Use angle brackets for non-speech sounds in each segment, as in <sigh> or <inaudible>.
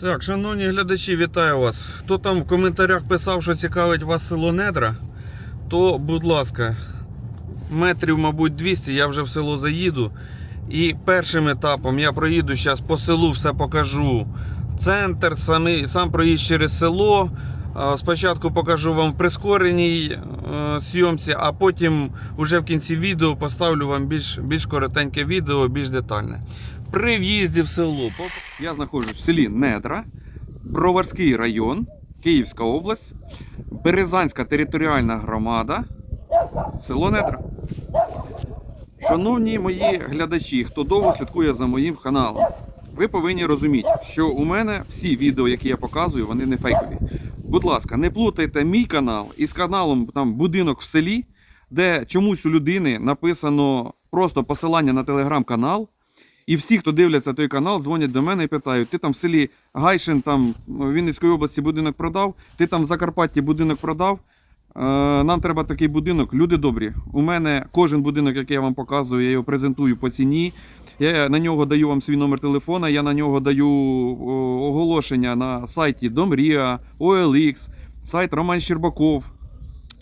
Так, шановні глядачі, вітаю вас. Хто там в коментарях писав, що цікавить вас село Недра, то, будь ласка, метрів, мабуть, 200, я вже в село заїду. І першим етапом я проїду зараз по селу, все покажу. Центр, самий, сам проїзд через село. Спочатку покажу вам в прискореній е, зйомці, а потім уже в кінці відео поставлю вам більш, більш коротеньке відео, більш детальне. При в'їзді в село. Я знаходжусь в селі Недра, Броварський район, Київська область, Березанська територіальна громада, село Недра. Шановні мої глядачі, хто довго слідкує за моїм каналом, ви повинні розуміти, що у мене всі відео, які я показую, вони не фейкові. Будь ласка, не плутайте мій канал із каналом там будинок в селі, де чомусь у людини написано просто посилання на телеграм-канал. І всі, хто дивляться той канал, дзвонять до мене і питають: ти там в селі Гайшин, там в Вінницької області будинок продав, ти там в Закарпатті будинок продав. Е, Нам треба такий будинок. Люди добрі. У мене кожен будинок, який я вам показую, я його презентую по ціні. Я на нього даю вам свій номер телефона, я на нього даю оголошення на сайті Домрія, OLX, сайт Роман Щербаков.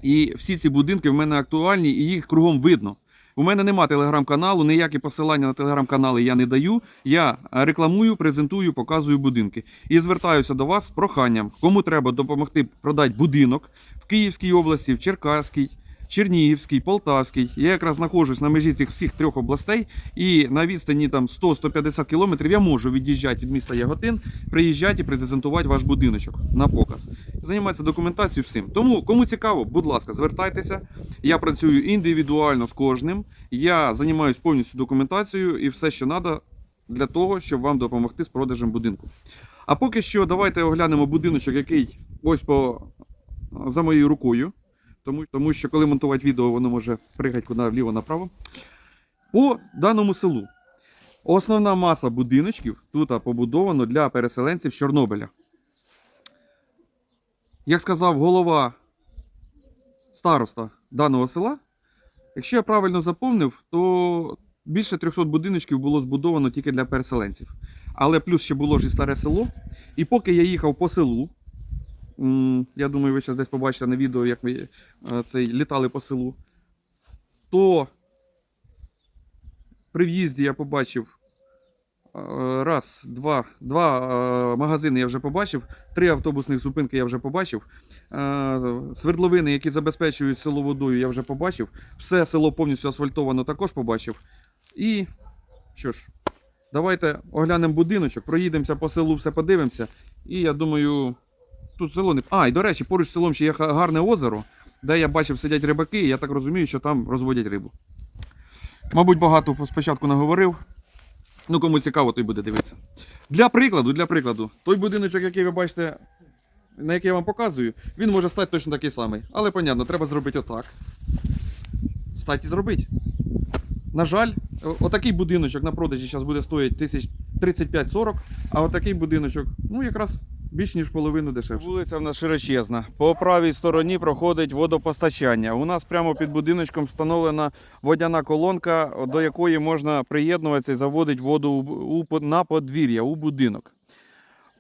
І всі ці будинки в мене актуальні і їх кругом видно. У мене нема телеграм-каналу, ніякі посилання на телеграм-канали я не даю. Я рекламую, презентую, показую будинки. І звертаюся до вас з проханням, кому треба допомогти продати будинок в Київській області, в Черкаській, Чернігівській, Полтавській. Я якраз знаходжусь на межі цих всіх трьох областей, і на відстані там 100-150 кілометрів я можу від'їжджати від міста Яготин, приїжджати і презентувати ваш будиночок на показ. Займатися документацією всім. Тому, кому цікаво, будь ласка, звертайтеся. Я працюю індивідуально з кожним. Я займаюся повністю документацією і все, що треба для того, щоб вам допомогти з продажем будинку. А поки що, давайте оглянемо будиночок, який ось по за моєю рукою. Тому, тому що коли монтувати відео, воно може пригати куди вліво направо. По даному селу. Основна маса будиночків тут побудовано для переселенців Чорнобиля. Як сказав голова староста даного села, якщо я правильно заповнив, то більше 300 будиночків було збудовано тільки для переселенців. Але плюс ще було ж і старе село. І поки я їхав по селу, я думаю, ви зараз десь побачите на відео, як ми е, цей, літали по селу, то при в'їзді я побачив е, раз, два, два е, магазини я вже побачив, три автобусних зупинки я вже побачив. Свердловини, які забезпечують село водою, я вже побачив. Все село повністю асфальтовано також побачив. І що ж, давайте оглянемо будиночок, проїдемося по селу, все подивимося. І я думаю, тут село не. А, і до речі, поруч з селом ще є гарне озеро, де я бачив сидять рибаки, і я так розумію, що там розводять рибу. Мабуть, багато спочатку наговорив. Ну, кому цікаво, той буде дивитися. Для прикладу, для прикладу, той будиночок, який ви бачите, на який я вам показую, він може стати точно такий самий. Але, понятно, треба зробити отак. Стать і зробити. На жаль, отакий будиночок на продажі зараз буде стоїти тисяч 35-40, а отакий будиночок, ну якраз більш ніж половину дешевше. Вулиця в нас широчезна. По правій стороні проходить водопостачання. У нас прямо під будиночком встановлена водяна колонка, до якої можна приєднуватися і заводити воду на подвір'я, у будинок.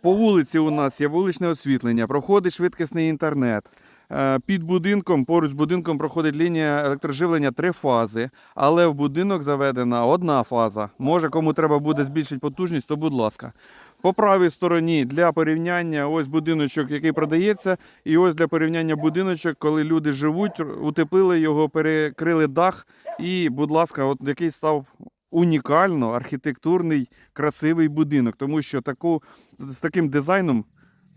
По вулиці у нас є вуличне освітлення, проходить швидкісний інтернет. Е, Під будинком, поруч з будинком проходить лінія електроживлення три фази, але в будинок заведена одна фаза. Може, кому треба буде збільшити потужність, то будь ласка. По правій стороні для порівняння ось будиночок, який продається, і ось для порівняння будиночок, коли люди живуть, утеплили його, перекрили дах, і, будь ласка, от який став унікально архітектурний, красивий будинок, тому що таку, з таким дизайном,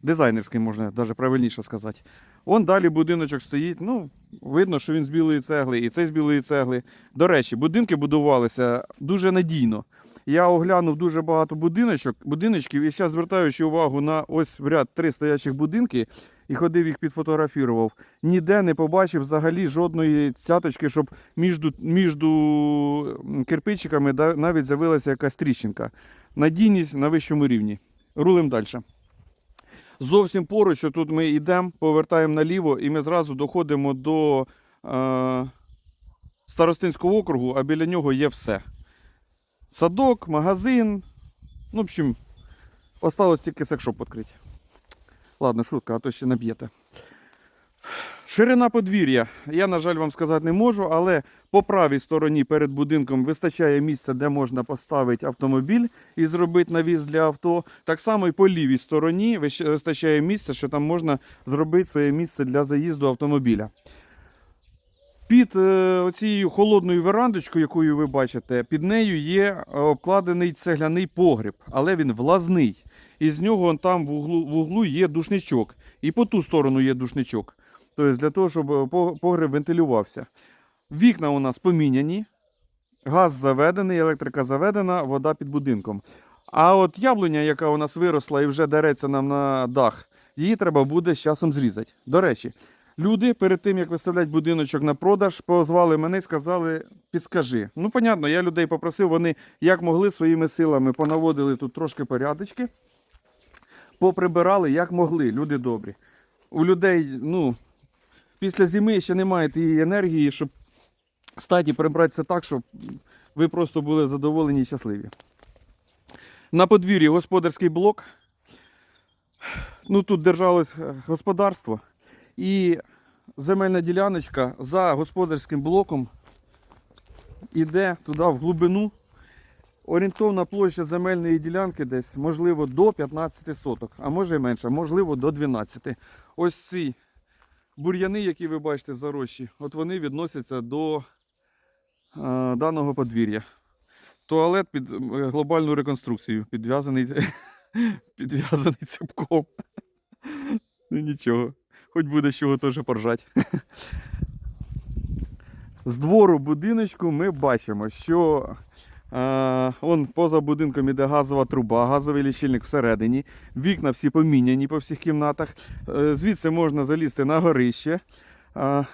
дизайнерським можна навіть правильніше сказати. Он далі будиночок стоїть. Ну, видно, що він з білої цегли, і цей з білої цегли. До речі, будинки будувалися дуже надійно. Я оглянув дуже багато будиночок, будиночків і зараз звертаючи увагу на ось в ряд три стоячих будинки і ходив їх підфотографував. Ніде не побачив взагалі жодної цяточки, щоб між, між кирпичиками навіть з'явилася якась тріщинка. Надійність на вищому рівні. Рулим далі. Зовсім поруч, що тут ми йдемо, повертаємо наліво, і ми зразу доходимо до е, Старостинського округу, а біля нього є все. Садок, магазин. Ну, в общем, Осталось тільки секшоп відкрити. Ладно, шутка, а то ще наб'єте. Ширина подвір'я. Я, на жаль, вам сказати не можу, але по правій стороні перед будинком вистачає місця, де можна поставити автомобіль і зробити навіс для авто. Так само і по лівій стороні вистачає місця, що там можна зробити своє місце для заїзду автомобіля. Під е, оцією холодною верандочкою, якою ви бачите, під нею є е, обкладений цегляний погріб, але він влазний. І з нього там в углу, в углу є душничок. І по ту сторону є душничок. Тобто для того, щоб е, погріб вентилювався. Вікна у нас поміняні, газ заведений, електрика заведена, вода під будинком. А от яблуня, яка у нас виросла і вже дереться нам на дах, її треба буде з часом зрізати. До речі, люди перед тим, як виставляти будиночок на продаж, позвали мене і сказали: підскажи. Ну, понятно, я людей попросив, вони як могли своїми силами понаводили тут трошки порядочки, поприбирали як могли, люди добрі. У людей, ну, після зими ще немає тієї енергії, щоб статі прибрати все так, щоб ви просто були задоволені і щасливі. На подвір'ї господарський блок. Ну, тут держалось е, господарство. І земельна діляночка за господарським блоком іде туди в глибину. Орієнтовна площа земельної ділянки десь, можливо, до 15 соток, а може і менше, можливо, до 12. Ось ці бур'яни, які ви бачите зарощі, от вони відносяться до е, даного подвір'я. Туалет під е, глобальну реконструкцію, підв'язаний, <laughs> підв'язаний цепком. <laughs> Ну нічого, хоч буде з чого теж поржать. З двору будиночку ми бачимо, що е, он поза будинком іде газова труба, газовий лічильник всередині. Вікна всі поміняні по всіх кімнатах. Е, звідси можна залізти на горище. Е,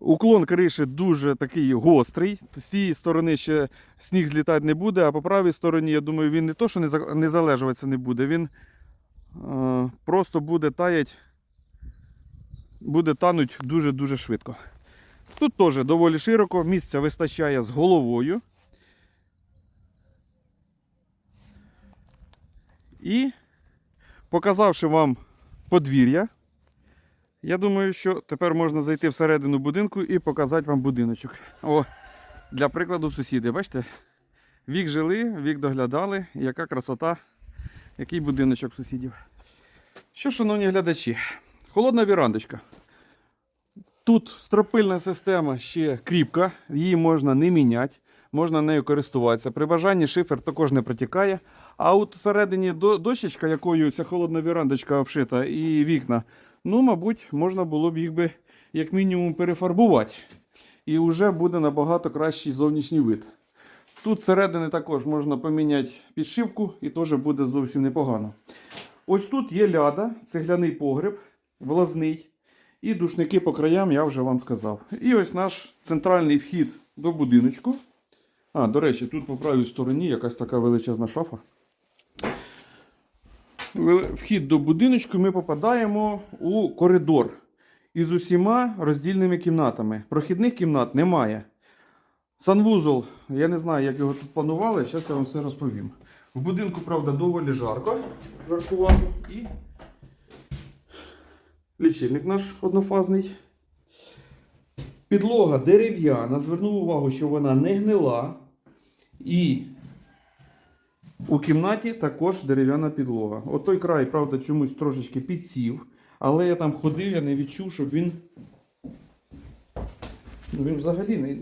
Уклон криші дуже такий гострий. З цієї сторони ще сніг злітати не буде, а по правій стороні, я думаю, він не то, що не залежуватися не буде, він е, просто буде таять, буде тануть дуже-дуже швидко. Тут теж доволі широко, місця вистачає з головою. І показавши вам подвір'я, я думаю, що тепер можна зайти всередину будинку і показати вам будиночок. О, для прикладу, сусіди, бачите? Вік жили, вік доглядали, яка красота, який будиночок сусідів. Що, шановні глядачі, холодна вірандочка. Тут стропильна система ще кріпка, її можна не міняти, можна нею користуватися. При бажанні шифер також не протікає. А от всередині дощечка, якою ця холодна вірандочка обшита, і вікна, ну, мабуть, можна було б їх би як мінімум перефарбувати. І вже буде набагато кращий зовнішній вид. Тут зсередини також можна поміняти підшивку і теж буде зовсім непогано. Ось тут є ляда, цегляний погреб, влазний. І душники по краям я вже вам сказав. І ось наш центральний вхід до будиночку. А, до речі, тут по правій стороні якась така величезна шафа. Вхід до будиночку ми попадаємо у коридор із усіма роздільними кімнатами. Прохідних кімнат немає. Санвузол, я не знаю, як його тут планували, зараз я вам все розповім. В будинку, правда, доволі жарко. Жаркувато. І лічильник наш однофазний. Підлога дерев'яна. Звернув увагу, що вона не гнила. І у кімнаті також дерев'яна підлога. От той край, правда, чомусь трошечки підсів. Але я там ходив, я не відчув, щоб він. Ну, він взагалі не,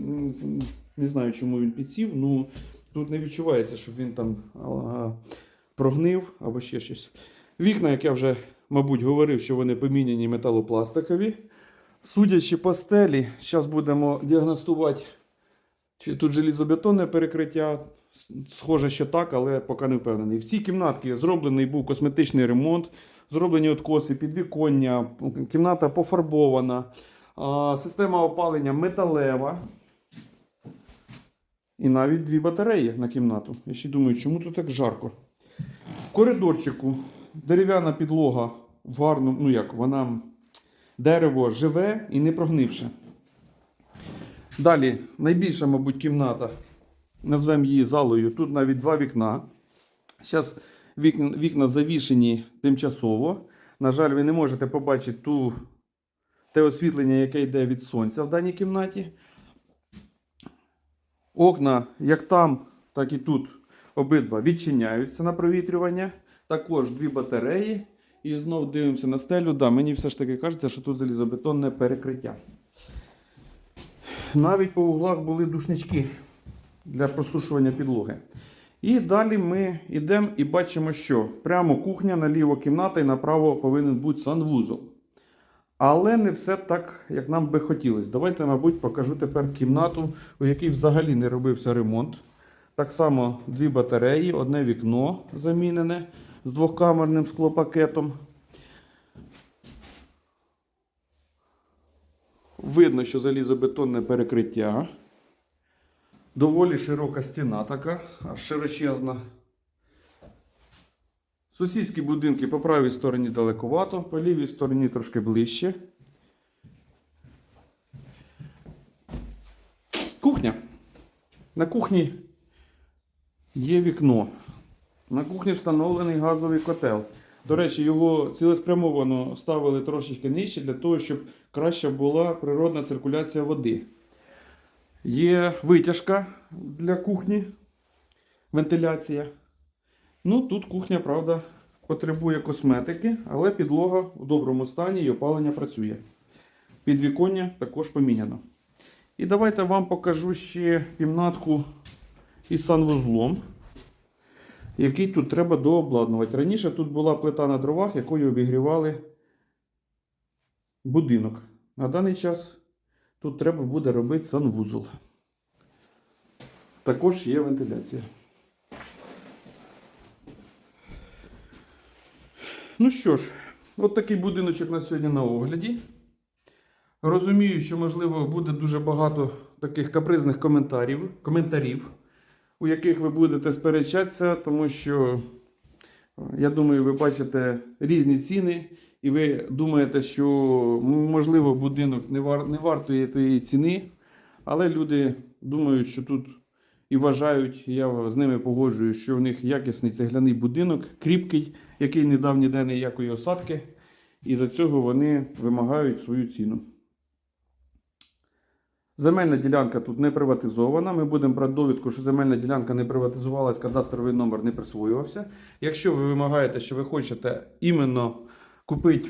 не знаю, чому він підсів. Ну, тут не відчувається, щоб він там прогнив або ще щось. Вікна, як я вже, мабуть, говорив, що вони поміняні металопластикові. Судячи по стелі, зараз будемо діагностувати, чи тут желізобетонне перекриття. Схоже, що так, але поки не впевнений. В цій кімнатці зроблений був косметичний ремонт, зроблені откоси, підвіконня, кімната пофарбована, система опалення металева. І навіть дві батареї на кімнату. Я ще думаю, чому тут так жарко. В коридорчику дерев'яна підлога в гарному, ну як, вона дерево живе і не прогнивше. Далі, найбільша, мабуть, кімната. Назвемо її залою. Тут навіть два вікна. Зараз Вікна, вікна завішені тимчасово. На жаль, ви не можете побачити ту, те освітлення, яке йде від сонця в даній кімнаті. Окна, як там, так і тут, обидва відчиняються на провітрювання. Також дві батареї. І знов дивимося на стелю. Да, мені все ж таки кажеться, що тут залізобетонне перекриття. Навіть по углах були душнички для просушування підлоги. І далі ми йдемо і бачимо, що прямо кухня, наліво кімната і направо повинен бути санвузол. Але не все так, як нам би хотілося. Давайте, мабуть, покажу тепер кімнату, у якій взагалі не робився ремонт. Так само дві батареї, одне вікно замінене з двокамерним склопакетом. Видно, що залізобетонне перекриття. Доволі широка стіна така, аж широчезна. Сусідські будинки по правій стороні далековато, по лівій стороні трошки ближче. Кухня. На кухні є вікно. На кухні встановлений газовий котел. До речі, його цілеспрямовано ставили трошечки нижче для того, щоб краще була природна циркуляція води. Є витяжка для кухні, вентиляція. Ну, тут кухня, правда, потребує косметики, але підлога в доброму стані і опалення працює. Підвіконня також поміняно. І давайте вам покажу ще кімнатку із санвузлом, який тут треба дообладнувати. Раніше тут була плита на дровах, якою обігрівали будинок. На даний час тут треба буде робити санвузол. Також є вентиляція. Ну що ж, от такий будиночок на сьогодні на огляді. Розумію, що, можливо, буде дуже багато таких капризних коментарів, коментарів, у яких ви будете сперечатися, тому що, е, я думаю, ви бачите різні ціни, і ви думаєте, що, можливо, будинок не, вар, не вартує тієї ціни, але люди думають, що тут і вважають, я з ними погоджуюсь, що в них якісний цегляний будинок, кріпкий, який не дав ніде ніякої осадки, і за цього вони вимагають свою ціну. Земельна ділянка тут не приватизована. Ми будемо брати довідку, що земельна ділянка не приватизувалась, кадастровий номер не присвоювався. Якщо ви вимагаєте, що ви хочете іменно купити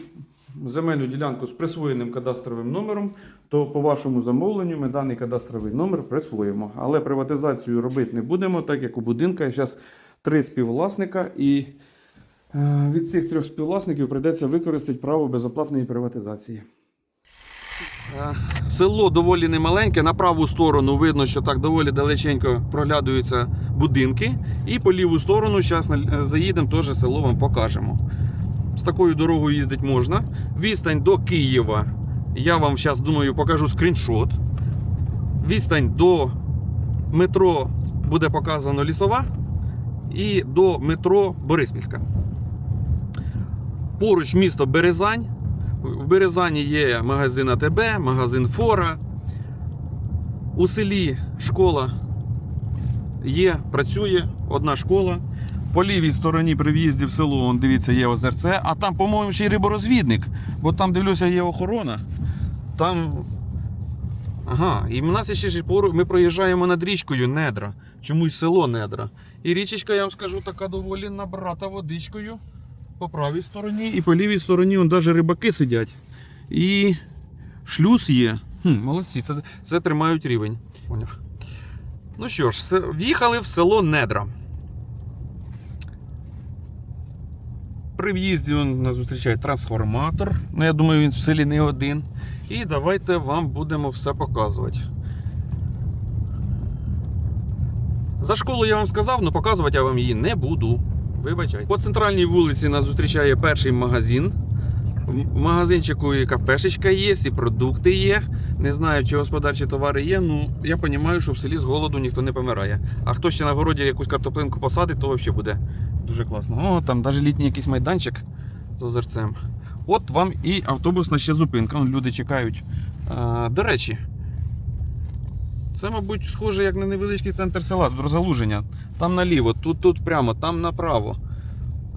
земельну ділянку з присвоєним кадастровим номером, то по вашому замовленню ми даний кадастровий номер присвоїмо. Але приватизацію робити не будемо, так як у будинка зараз три співвласника, і е, від цих трьох співвласників прийдеться використати право безоплатної приватизації. Село доволі немаленьке. На праву сторону видно, що так доволі далеченько проглядаються будинки. І по ліву сторону, зараз заїдемо, теж село вам покажемо. З такою дорогою їздити можна. Відстань до Києва. Я вам зараз думаю покажу скріншот. Відстань до метро буде показано лісова. І до метро Бориспільська. Поруч місто Березань. В Березані є магазин АТБ, магазин Фора. У селі школа є, працює одна школа. По лівій стороні при в'їзді в село, он, дивіться, є озерце, а там, по-моєму, ще й риборозвідник, бо там, дивлюся, є охорона. Там. Ага, і в нас ще ж поруч, ми проїжджаємо над річкою Недра. Чомусь село Недра. І річечка, я вам скажу, така доволі набрата водичкою по правій стороні, і по лівій стороні вон навіть рибаки сидять. І шлюз є. Хм, молодці, це, це тримають рівень. Поняв. Ну що ж, в'їхали в село Недра. При в'їзді он нас зустрічає трансформатор. Ну, я думаю, він в селі не один. І давайте вам будемо все показувати. За школу я вам сказав, але показувати я вам її не буду. Вибачайте. По центральній вулиці нас зустрічає перший магазин. В магазинчику і кафешечка є, і продукти є. Не знаю, чи господарчі товари є. Ну я розумію, що в селі з голоду ніхто не помирає. А хто ще на городі якусь картоплинку посадить, то взагалі буде дуже класно. О, там навіть літній якийсь майданчик з озерцем. От вам і автобусна ще зупинка. Люди чекають. До речі, це, мабуть, схоже як на невеличкий центр села, тут розгалуження. Там наліво, тут, тут прямо, там направо.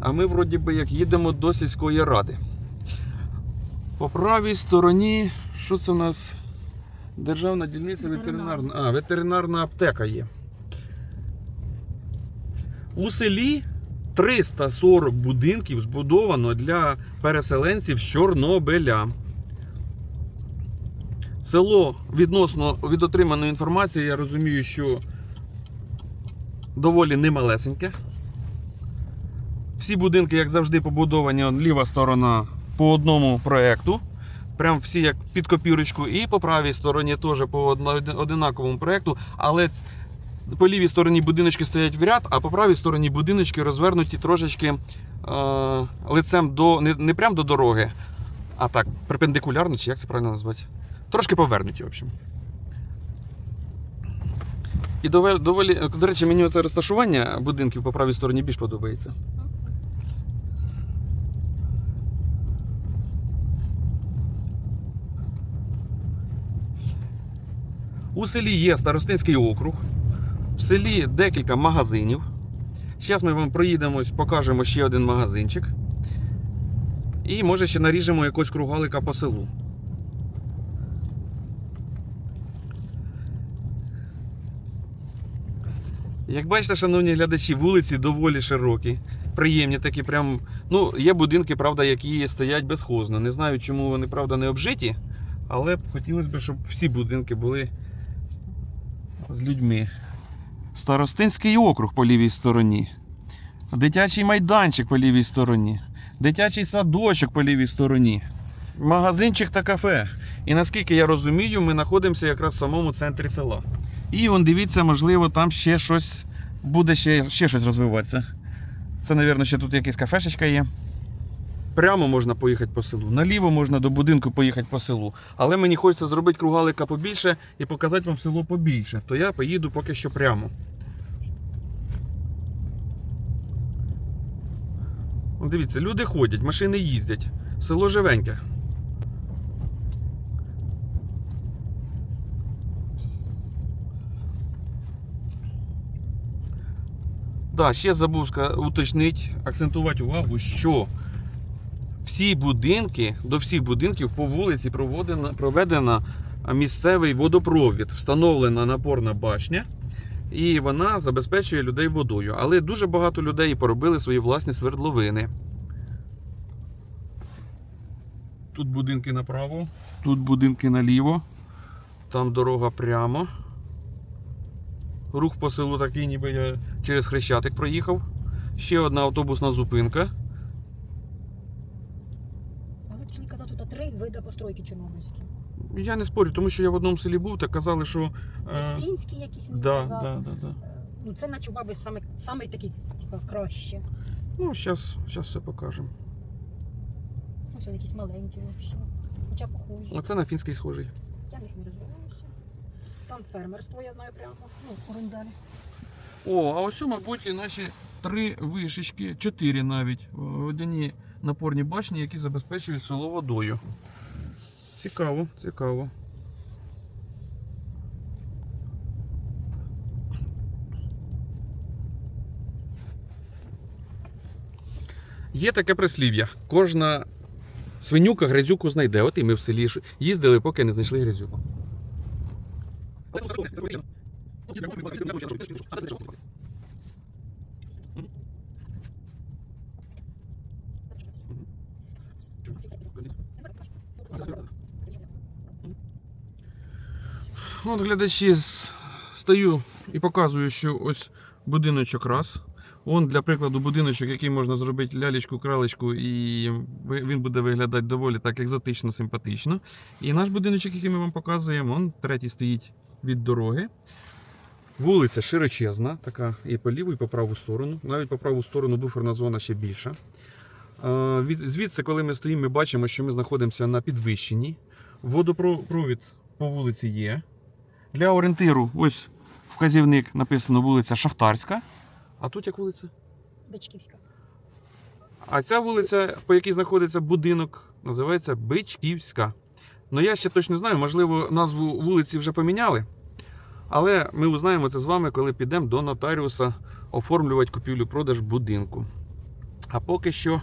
А ми вроді би як їдемо до сільської ради. По правій стороні, що це у нас? Державна дільниця Ветеринарна. А, ветеринарна аптека є. У селі 340 будинків збудовано для переселенців з Чорнобиля. Село відносно від отриманої інформації, я розумію, що доволі немалесеньке. Всі будинки, як завжди, побудовані ліва сторона по одному проєкту. Прям всі як під копірочку. І по правій стороні теж по одинаковому проєкту. Але по лівій стороні будиночки стоять в ряд, а по правій стороні будиночки розвернуті трошечки е, лицем до не, не прям до дороги, а так, перпендикулярно, чи як це правильно назвати? Трошки повернуті, в общем. І доволі, доволі, до речі, мені це розташування будинків по правій стороні більш подобається. У селі є Старостинський округ, в селі декілька магазинів. Зараз ми вам проїдемось, покажемо ще один магазинчик. І може ще наріжемо якось кругалика по селу. Як бачите, шановні глядачі, вулиці доволі широкі, приємні такі прям. Ну, є будинки, правда, які стоять безхозно. Не знаю, чому вони, правда, не обжиті, але хотілося б, щоб всі будинки були з людьми. Старостинський округ по лівій стороні. Дитячий майданчик по лівій стороні. Дитячий садочок по лівій стороні. Магазинчик та кафе. І наскільки я розумію, ми знаходимося якраз в самому центрі села. І он дивіться, можливо, там ще щось буде ще, ще щось розвиватися. Це, мабуть, ще тут якась кафешечка є. Прямо можна поїхати по селу. Наліво можна до будинку поїхати по селу. Але мені хочеться зробити кругалика побільше і показати вам село побільше. То я поїду поки що прямо. Дивіться, люди ходять, машини їздять. Село живеньке. Да, ще забув уточнити, акцентувати увагу, що всі будинки, до всіх будинків по вулиці проводена, проведена місцевий водопровід, встановлена напорна башня, і вона забезпечує людей водою. Але дуже багато людей поробили свої власні свердловини. Тут будинки направо, тут будинки наліво, там дорога прямо. Рух по селу такий, ніби я через Хрещатик проїхав. Ще одна автобусна зупинка. Але почали казати, тут три види постройки чорнобильські. Я не спорю, тому що я в одному селі був, так казали, що. Е, Фінські якісь мені да, казали. да, да, да. Е, Ну це наче у баби саме, саме такі, типа, краще. Ну, зараз все покажемо. Ось вони якісь маленькі взагалі. Хоча похожі. Оце на фінський схожий. Я в них не розбираюся. Там фермерство, я знаю прямо. Ну, орендарі. О, а ось, мабуть, і наші три вишечки, чотири навіть. Водяні напорні башні, які забезпечують село водою. Цікаво, цікаво. Є таке прислів'я. Кожна свинюка грязюку знайде. От і ми в селі їздили, поки не знайшли грязюку. От глядачі стою і показую, що ось будиночок раз. Он, для прикладу, будиночок, який можна зробити лялечку, кралечку, і він буде виглядати доволі так екзотично, симпатично. І наш будиночок, який ми вам показуємо, он третій стоїть від дороги. Вулиця широчезна, така і по ліву, і по праву сторону. Навіть по праву сторону буферна зона ще більша. Е, Звідси, коли ми стоїмо, ми бачимо, що ми знаходимося на підвищенні. Водопровід по вулиці є. Для орієнтиру, ось вказівник написано вулиця Шахтарська. А тут як вулиця? Бичківська. А ця вулиця, по якій знаходиться будинок, називається Бичківська. Ну я ще точно знаю, можливо, назву вулиці вже поміняли. Але ми узнаємо це з вами, коли підемо до нотаріуса оформлювати купівлю-продаж будинку. А поки що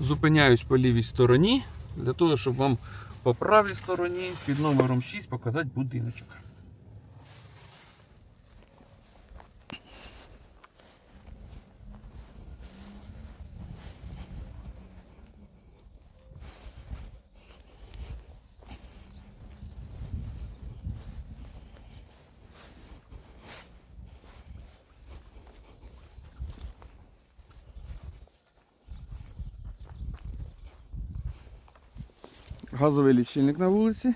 зупиняюсь по лівій стороні, для того, щоб вам по правій стороні під номером 6 показати будиночок. Газовий лічильник на вулиці.